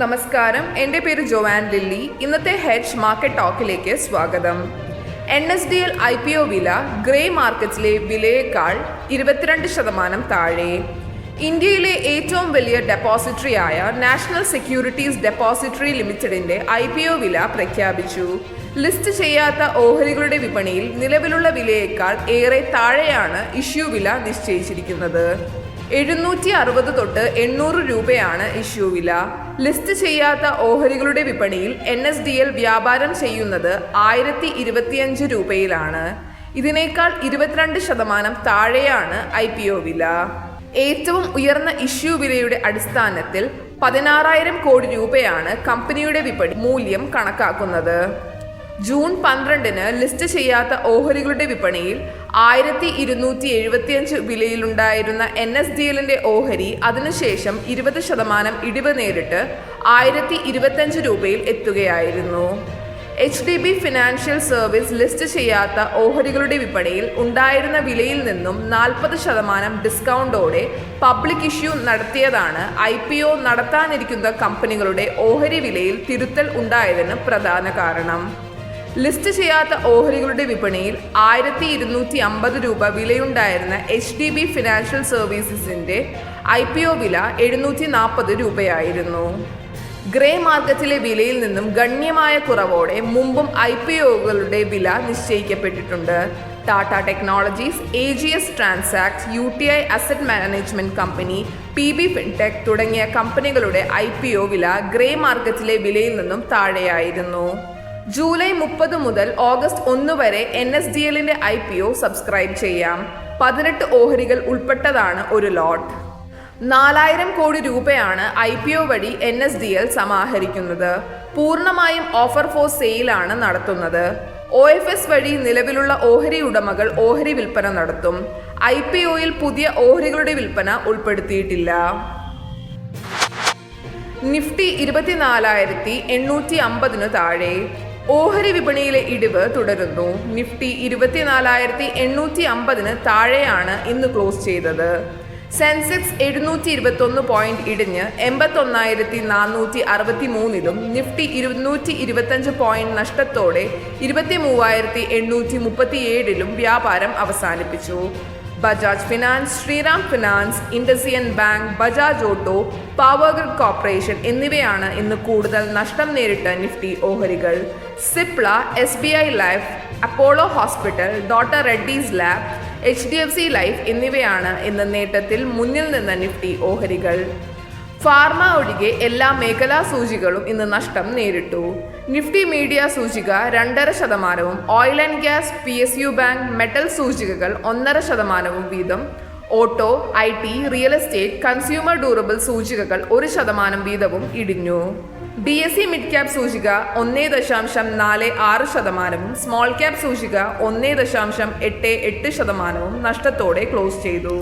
നമസ്കാരം. എന്റെ പേര് ജോവാൻ ലില്ലി. ഇന്നത്തെ ഹെഡ്ജ് മാർക്കറ്റ് ടോക്കിലേക്ക് സ്വാഗതം. N S D L I P O വില ഗ്രേ മാർക്കറ്റിലെ വിലയേക്കാൾ ഇരുപത്തിരണ്ട് ശതമാനം താഴെ. ഇന്ത്യയിലെ ഏറ്റവും വലിയ ഡെപ്പോസിറ്ററിയായ നാഷണൽ സെക്യൂരിറ്റീസ് ഡെപ്പോസിറ്ററി ലിമിറ്റഡിന്റെ ഐ പി ഒ വില പ്രഖ്യാപിച്ചു. ലിസ്റ്റ് ചെയ്യാത്ത ഓഹരികളുടെ വിപണിയിൽ നിലവിലുള്ള വിലയേക്കാൾ ഏറെ താഴെയാണ് ഇഷ്യൂ വില നിശ്ചയിച്ചിരിക്കുന്നത്. എഴുന്നൂറ്റി അറുപത് തൊട്ട് എണ്ണൂറ് രൂപയാണ് ഇഷ്യൂ വില. ലിസ്റ്റ് ചെയ്യാത്ത ഓഹരികളുടെ വിപണിയിൽ എൻ എസ് ഡി എൽ വ്യാപാരം ചെയ്യുന്നത് ആയിരത്തി ഇരുപത്തിയഞ്ച് രൂപയിലാണ്. ഇതിനേക്കാൾ ഇരുപത്തിരണ്ട് ശതമാനം താഴെയാണ് ഐ പി ഒ വില. ഏറ്റവും ഉയർന്ന ഇഷ്യൂ വിലയുടെ അടിസ്ഥാനത്തിൽ പതിനാറായിരം കോടി രൂപയാണ് കമ്പനിയുടെ വിപണി മൂല്യം കണക്കാക്കുന്നത്. ജൂൺ പന്ത്രണ്ടിന് ലിസ്റ്റ് ചെയ്യാത്ത ഓഹരികളുടെ വിപണിയിൽ ആയിരത്തി ഇരുന്നൂറ്റി എഴുപത്തിയഞ്ച് വിലയിലുണ്ടായിരുന്ന എൻ എസ് ഡി എല്ലിന്റെ ഓഹരി അതിനുശേഷം ഇരുപത് ശതമാനം ഇടിവ് നേരിട്ട് ആയിരത്തി ഇരുപത്തിയഞ്ച് രൂപയിൽ എത്തുകയായിരുന്നു. H D B financial service list ചെയ്യാത്ത ഓഹരികളുടെ വിപണിയിൽ ഉണ്ടായിരുന്ന വിലയിൽ നിന്നും നാൽപ്പത് ശതമാനം ഡിസ്കൗണ്ടോടെ പബ്ലിക് ഇഷ്യൂ നടത്തിയതാണ് ഐ പി ഒ നടത്താനിരിക്കുന്ന കമ്പനികളുടെ ഓഹരി വിലയിൽ തിരുത്തൽ ഉണ്ടായതിന് പ്രധാന കാരണം. ലിസ്റ്റ് ചെയ്യാത്ത ഓഹരികളുടെ വിപണിയിൽ ആയിരത്തി ഇരുന്നൂറ്റി അമ്പത് രൂപ വിലയുണ്ടായിരുന്ന എച്ച് ഡി ബി ഫിനാൻഷ്യൽ സർവീസസിന്റെ ഐ പി ഒ വില എഴുന്നൂറ്റി നാൽപ്പത് രൂപയായിരുന്നു. ഗ്രേ മാർക്കറ്റിലെ വിലയിൽ നിന്നും ഗണ്യമായ കുറവോടെ മുമ്പും ഐ പി ഒകളുടെ വില നിശ്ചയിക്കപ്പെട്ടിട്ടുണ്ട്. Tata technologies A G S transact U T I asset management company P B fintech തുടങ്ങിയ കമ്പനികളുടെ ഐ പി ഒ വില ഗ്രേ മാർക്കറ്റിലെ വിലയിൽ നിന്നും താഴെയായിരുന്നു. ജൂലൈ മുപ്പത് മുതൽ ഓഗസ്റ്റ് ഒന്ന് വരെ എൻ എസ് ഡി എല്ലിന്റെ ഐ പി ഒ സബ്സ്ക്രൈബ് ചെയ്യാം. പതിനെട്ട് ഓഹരികൾ ഉൾപ്പെട്ടതാണ് ഒരു ലോട്ട് നാലായിരം കോടി രൂപയാണ് ഐ പി ഒ വഴി എൻ എസ് ഡി എൽ സമാഹരിക്കുന്നത്. പൂർണമായും ഓഫർ ഫോർ സെയിലാണ് നടത്തുന്നത്. ഒ എഫ് എസ് വഴി നിലവിലുള്ള ഓഹരി ഉടമകൾ ഓഹരി വിൽപ്പന നടത്തും. ഐ പി ഒയിൽ പുതിയ ഓഹരികളുടെ വിൽപ്പന ഉൾപ്പെടുത്തിയിട്ടില്ല. നിഫ്റ്റി ഇരുപത്തിനാലായിരത്തി എണ്ണൂറ്റി അമ്പതിനു താഴെ. ഓഹരി വിപണിയിലെ ഇടിവ് തുടരുന്നു. നിഫ്റ്റി ഇരുപത്തിനാലായിരത്തി എണ്ണൂറ്റി അമ്പതിന് താഴെയാണ് ഇന്ന് ക്ലോസ് ചെയ്തത്. സെൻസെക്സ് എഴുന്നൂറ്റി ഇരുപത്തൊന്ന് പോയിന്റ് ഇടിഞ്ഞ് എൺപത്തൊന്നായിരത്തി നാനൂറ്റി അറുപത്തി മൂന്നിലും നിഫ്റ്റി ഇരുന്നൂറ്റി ഇരുപത്തഞ്ച് പോയിന്റ് നഷ്ടത്തോടെ ഇരുപത്തി മൂവായിരത്തി എണ്ണൂറ്റി മുപ്പത്തിയേഴിലും വ്യാപാരം അവസാനിപ്പിച്ചു. Bajaj finance Shriram finance IndusInd bank Bajaj auto power grid corporation എന്നിവയാണ് ഇന്ന് കൂടുതൽ നഷ്ടം നേരിട്ട നിഫ്റ്റി ഓഹരികൾ. Cipla S B I life Apollo hospital doctor Reddy's lab H D F C life എന്നിവയാണ് ഇന്ന് നേട്ടത്തിൽ മുന്നിൽ നിന്ന നിഫ്റ്റി ഓഹരികൾ. ഫാർമ ഒഴികെ എല്ലാ മേഖലാ സൂചികളും ഇന്ന് നഷ്ടം നേരിട്ടു. നിഫ്റ്റി മീഡിയ സൂചിക രണ്ടര ശതമാനവും oil and gas P S U bank metal സൂചികകൾ ഒന്നര ശതമാനവും വീതം. Auto I T real estate consumer durable സൂചികകൾ ഒരു ശതമാനം വീതവും ഇടിഞ്ഞു. D S C mid cap സൂചിക ഒന്നേ ദശാംശം നാല് ആറ് ശതമാനവും സ്മോൾ ക്യാപ് സൂചിക ഒന്നേ ദശാംശം എട്ട് എട്ട് ശതമാനവും നഷ്ടത്തോടെ ക്ലോസ് ചെയ്തു.